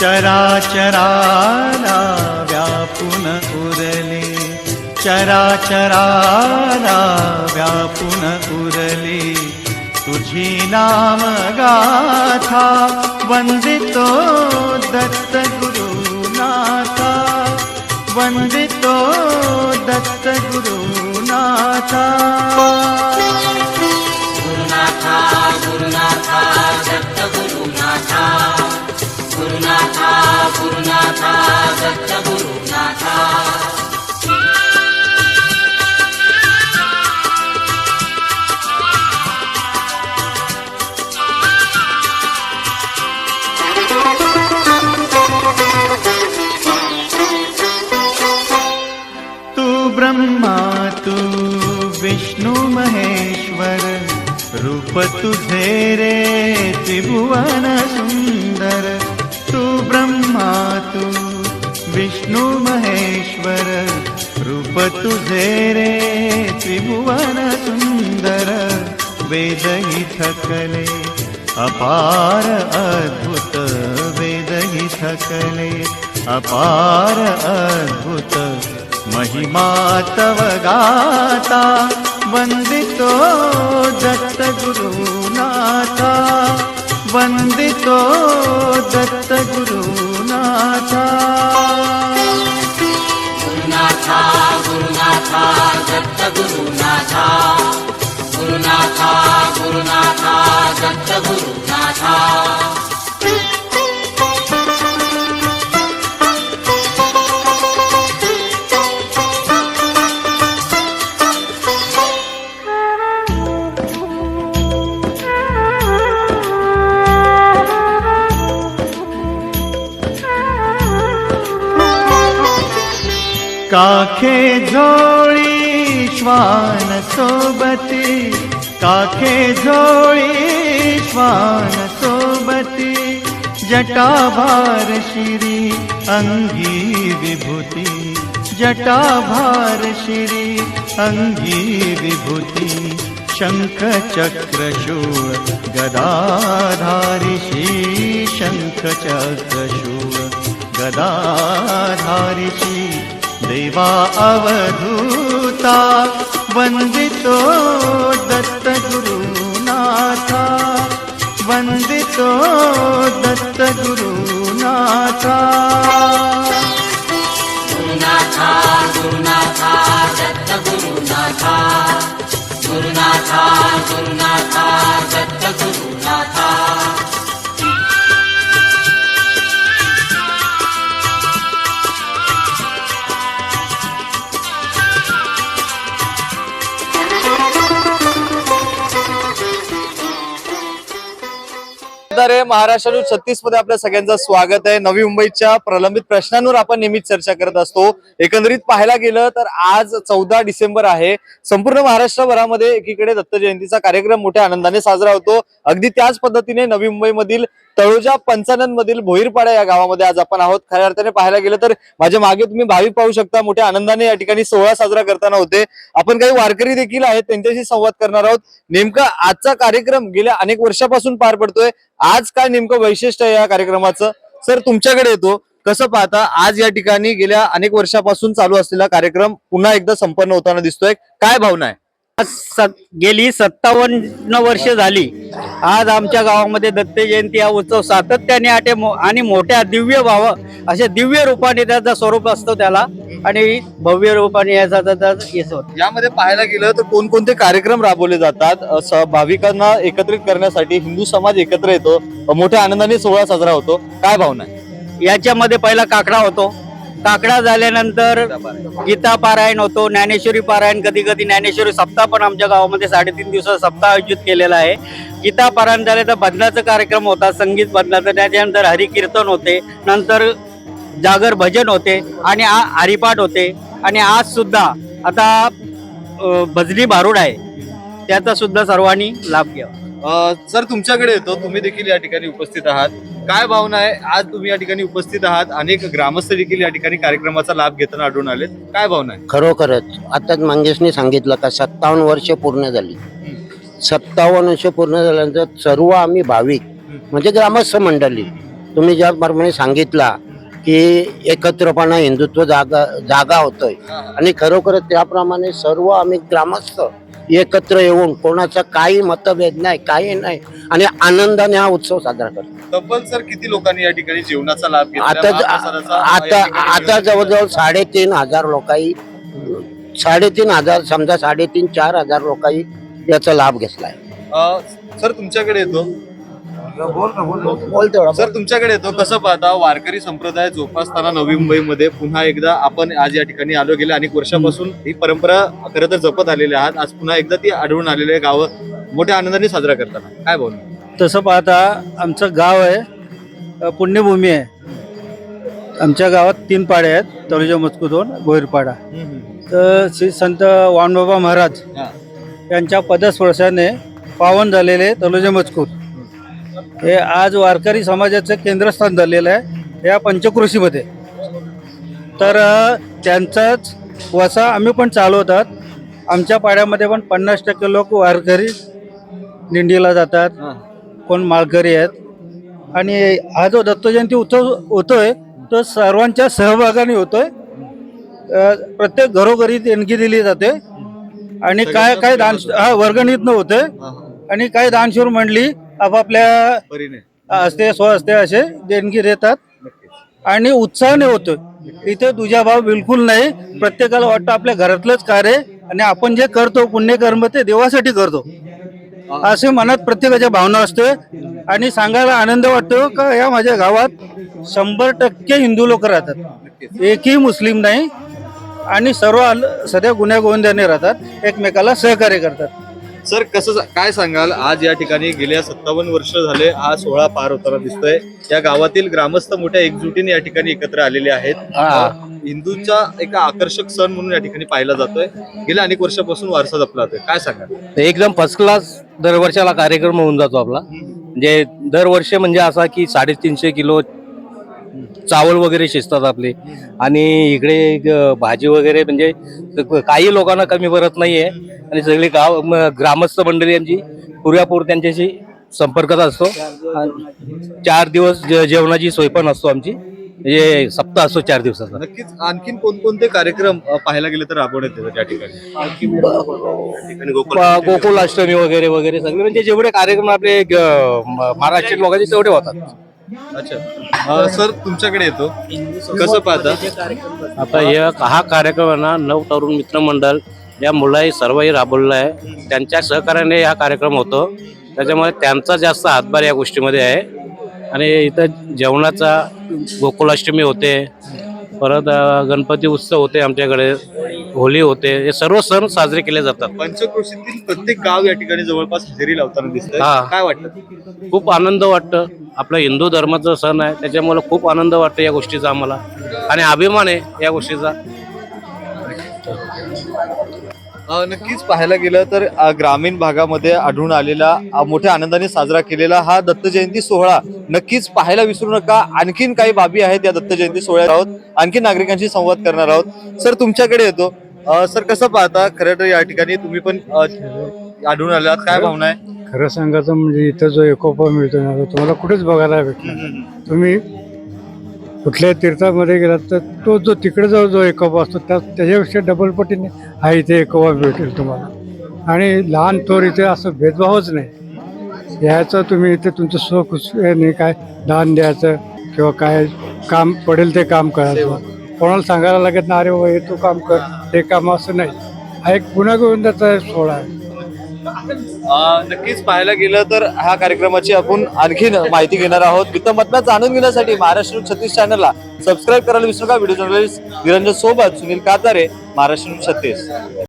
चराचरारा व्यापुन उरले। चराचरारा व्यापुन उरले। तुझी नाम गाथा वन्दितो दत्त गुरुनाथ। वन्दितो दत्तगुरुनाथ गुरुनाथा गुरुनाथा दत्त गुरुनाथा तू ब्रह्मा तू विष्णू महेश्वर रूप तुझे रे त्रिभुवन सुंदर। विष्णू महेश्वर रूप तुझे रे त्रिभुवन सुंदर। वेदही थकले अपार अद्भुत। वेदही थकले अपार अद्भुत। महिमा तव गाता वंदितो दत्त गुरुनाथा वंदितो दत्त गुरुनाथा. गुरुनाथा गुरुनाथा दत्त गुरुनाथा. गुरुनाथा गुरुनाथा दत्त गुरुनाथा. काखे झोळी श्वान सोबती काखे झोळी श्वान सोबती जटाभार शिरी अंगी विभूती जटाभार शिरी अंगी विभूती शंख चक्र शूळ गदाधारिषी शंख चक्र शूळ गदाधारिषी देवा अवधूता वंदितो महाराष्ट्र न्यूज छत्तीसमध्ये आपल्या सगळ्यांचं स्वागत आहे. नवी मुंबईच्या प्रलंबित प्रश्नांवर आपण नेहमीच चर्चा करत असतो. एकंदरीत पाहायला गेलं तर आज चौदा डिसेंबर आहे. संपूर्ण महाराष्ट्रभरामध्ये एकीकडे दत्त जयंतीचा कार्यक्रम मोठ्या आनंदाने साजरा होतो. अगदी त्याच पद्धतीने नवी मुंबईमधील तळोजा पंचानन मधील भोईरपाडा या गावामध्ये आज आपण आहोत. खऱ्या अर्थाने पाहायला गेलं तर माझ्या मागे तुम्ही भाविक पाहू शकता. मोठ्या आनंदाने या ठिकाणी सोहळा साजरा करताना होते. आपण काही वारकरी देखील आहेत त्यांच्याशी संवाद करणार आहोत. नेमका आजचा कार्यक्रम गेल्या अनेक वर्षापासून पार पडतोय. आज काय नेमकं वैशिष्ट्य आहे या कार्यक्रमाचं? सर तुमच्याकडे येतो. कसं पाहता आज या ठिकाणी गेल्या अनेक वर्षापासून चालू असलेला कार्यक्रम पुन्हा एकदा संपन्न होताना दिसतोय. काय भावना आहे? गेली सत्तावन्न वर्ष झाली. आज आमच्या गावामध्ये दत्त जयंती हा उत्सव सातत्याने आटे मो- आणि मोठ्या दिव्य भाव अशा दिव्य रूपाने त्याचा स्वरूप असतो त्याला. आणि भव्य रूपाने याचा त्याचा येतो यामध्ये पाहायला गेलं तर कोणकोणते कार्यक्रम राबवले जातात? भाविकांना एकत्रित करण्यासाठी हिंदू समाज एकत्र येतो. मोठ्या आनंदाने सोहळा साजरा होतो. काय भावना याच्यामध्ये पहिला काकडा होतो. काकडा झाल्यानंतर गीता पारायण. होतो ज्ञानेश्वरी पारायण कधी कधी ज्ञानेश्वरी सप्ताह पण आमच्या गावामध्ये साडेतीन दिवसाचा सप्ताह आयोजित केलेला आहे. गीता पारायण झाले तर बदनाचा कार्यक्रम होता संगीत बदनाचा त्याच्यानंतर हरिकीर्तन होते नंतर जागर भजन होते आणि आ- हरिपाठ होते. आणि आज सुद्धा आता भजनी भारूड आहे. त्याचा सुद्धा सर्वांनी लाभ घ्यावा. सर तुमच्याकडे येतो. तुम्ही देखील या ठिकाणी उपस्थित आहात. काय भावना आहे? आज तुम्ही या ठिकाणी उपस्थित आहात. अनेक ग्रामस्थ देखील या ठिकाणी कार्यक्रमाचा लाभ घेताना आढळून आलेत. काय भावना आहे? खरोखरच आताच मंगेशने सांगितलं का सत्तावन्न वर्ष पूर्ण झाली. सत्तावन्न वर्ष पूर्ण झाल्यानंतर सर्व आम्ही भाविक म्हणजे ग्रामस्थ मंडळी तुम्ही ज्याप्रमाणे सांगितला की एकत्रपणा हिंदुत्व जागा जागा होतोय. आणि खरोखर त्याप्रमाणे सर्व आम्ही ग्रामस्थ एकत्र येऊन कोणाचा काही मतभेद नाही काही नाही. आणि आनंदाने हा उत्सव साजरा करतो. तब्बल सर किती लोकांनी या ठिकाणी जेवणाचा लाभ घेतला? आता महाप्रसादाचा या आता ठिकाणी आता जवळजवळ साडेतीन हजार लोकांनी साडेतीन हजार समजा साडेतीन चार हजार लोकांनी याचा लाभ घेतलाय अ, सर तुमच्याकडे येतो. बोल तेवढा. सर तुमच्याकडे येतो. कसं पाहता वारकरी संप्रदाय जोपासताना नवी मुंबईमध्ये पुन्हा एकदा आपण आज या ठिकाणी आलो गेले. अनेक वर्षापासून ही परंपरा खरं तर जपत आलेली आहात. आज पुन्हा एकदा ती आढळून आलेली आहे गावं मोठ्या आनंदाने साजरा करताना. काय बोल तसं पाहता आमचं गाव आहे पुण्यभूमी आहे. आमच्या गावात तीन पाडे आहेत तळुजा मजकुदोन भोईरपाडा तर श्री संत वाणबाबा महाराज यांच्या पदस्पर्शाने पावन झालेले तलोजा मजकूर. हे आज वारकरी समाजाचं केंद्रस्थान झालेलं आहे या पंचकृषीमध्ये. तर त्यांचाच वसा आम्ही पण चालवतात. आमच्या पाड्यामध्ये पण पन्नास टक्के लोक वारकरी दिंडीला जातात. कोण माळकरी आहेत. आणि हा जो दत्त जयंती उत्सव होतोय तो सर्वांच्या सहभागाने होतोय. प्रत्येक घरोघरी देणगी दिली जाते. आणि काय काय दान हा वर्गणीतनं होते आणि काय दानशूर मंडळी आपापल्या परीने. हस्ते स्वहस्ते असे देणगी देतात. आणि उत्साहाने होतोय. इथे तुझ्या भाव बिलकुल नाही. प्रत्येकाला वाटतं आपल्या घरातलंच कार्य आणि आपण जे करतो पुण्यकर्म ते देवासाठी करतो. असे मनात प्रत्येकाच्या भावना असते आणि सांगायला आनंद वाटतो का या माझ्या गावात शंभर टक्के हिंदू लोक राहतात. एकही मुस्लिम नाही. आणि सर्व सध्या गुन्ह्या राहतात. एकमेकाला सहकार्य करतात. सर कसं काय सांगाल? आज या ठिकाणी गेल्या सत्तावन्न वर्ष झाले हा सोहळा पार होताना दिसतोय. या गावातील ग्रामस्थ मोठ्या एकजुटीने या ठिकाणी एकत्र आलेले आहेत. हिंदूचा एका आकर्षक सण म्हणून या ठिकाणी पाहिला जातोय. गेल्या अनेक वर्षापासून वारसा जपला जातोय काय सांगाल? एकदम फर्स्ट क्लास दरवर्षाला कार्यक्रम होऊन जातो आपला. म्हणजे दरवर्षी म्हणजे असा की साडेतीनशे किलो चावल वगैरे शिजतात आपले. आणि इकडे भाजी वगैरे म्हणजे काही लोकांना कमी पडत नाहीये. आणि सगळे गाव ग्रामस्थ मंडळी आमची पुऱ्यापूर त्यांच्याशी संपर्कात असतो. चार दिवस जे- जेवणाची सोय पण असतो आमची. म्हणजे सप्ताह असतो चार दिवसाचा. नक्कीच. आणखीन कोणकोणते कार्यक्रम पाहायला गेले तर राबवण्यात येतात त्या ठिकाणी? प- गोकुळाष्टमी वगैरे वगैरे सगळे. म्हणजे जेवढे कार्यक्रम आपले ग- म- महाराष्ट्रीयन लोकांचे तेवढे होतात. अच्छा. सर तुमच्याकडे येतो. कसं पाहता? आता या हा कार्यक्रम आहे ना नव तरुण मित्र मंडळ. या मुलाही सर्वही राबवलेला आहे. त्यांच्या सहकार्याने हा कार्यक्रम होतो. त्याच्यामुळे त्यांचा जास्त हातभार या गोष्टीमध्ये आहे. आणि इथं जेवणाचा गोकुलाष्टमी होते. परत गणपती उत्सव होते आमच्याकडे. होळी होते हे सर्व सण साजरे केले जातात. पंचक्रोशीतील प्रत्येक गाव या ठिकाणी जवळपास हजेरी लावताना दिसतंय. हा. काय वाटतं? खूप आनंद वाटतं. आपला हिंदू धर्माचा सण आहे त्याच्यामुळे खूप आनंद वाटतो या गोष्टीचा आम्हाला. आणि अभिमान आहे या गोष्टीचा. अ, नक्कीच पाहायला गेलं तर अ, ग्रामीण भागामध्ये आढळून आलेला अ, मोठ्या आनंदाने साजरा केलेला हा दत्त जयंती सोहळा. नक्कीच पाहायला विसरू नका. आणखीन काही बाबी आहेत या दत्त जयंती सोहळ्यात आहोत. आणखी नागरिकांशी संवाद करणार आहोत. सर तुमच्याकडे येतो. सर कसं पाहता? खरं तर या ठिकाणी तुम्ही पण अ, आढळून आलात. काय भावना आहे? खरं सांगायचं म्हणजे इथं जो एकोपा मिळतो ना तो तुम्हाला कुठेच बघायला भेटणार. तुम्ही कुठल्याही तीर्थामध्ये गेलात तर तो जो तिकडे जो जो एकोपा असतो त्या त्याच्यापेक्षा डबल पटीने हा इथे एकोपा भेटेल तुम्हाला. आणि लहान थोर इथे असं भेदभावच नाही. याचं तुम्ही इथे तुमचं स्वखुशीने काय दान द्यायचं किंवा काय काम पडेल ते काम करायचं. कोणाला सांगायला लागत ना अरे बाबा हे तू काम कर हे काम असं नाही. हा एक गुन्हा सोहळा आहे. अ, नक्कीच पाहायला गेलं तर ह्या कार्यक्रमाची आपण आणखीन माहिती घेणार आहोत. गीतमतम्या जाणून घेण्यासाठी महाराष्ट्र छत्तीस चॅनलला सबस्क्राईब करायला विसरू नका. व्हिडिओ जर्नलिस्ट निरंजन सोबत सुनील कातारे महाराष्ट्र छत्तीस.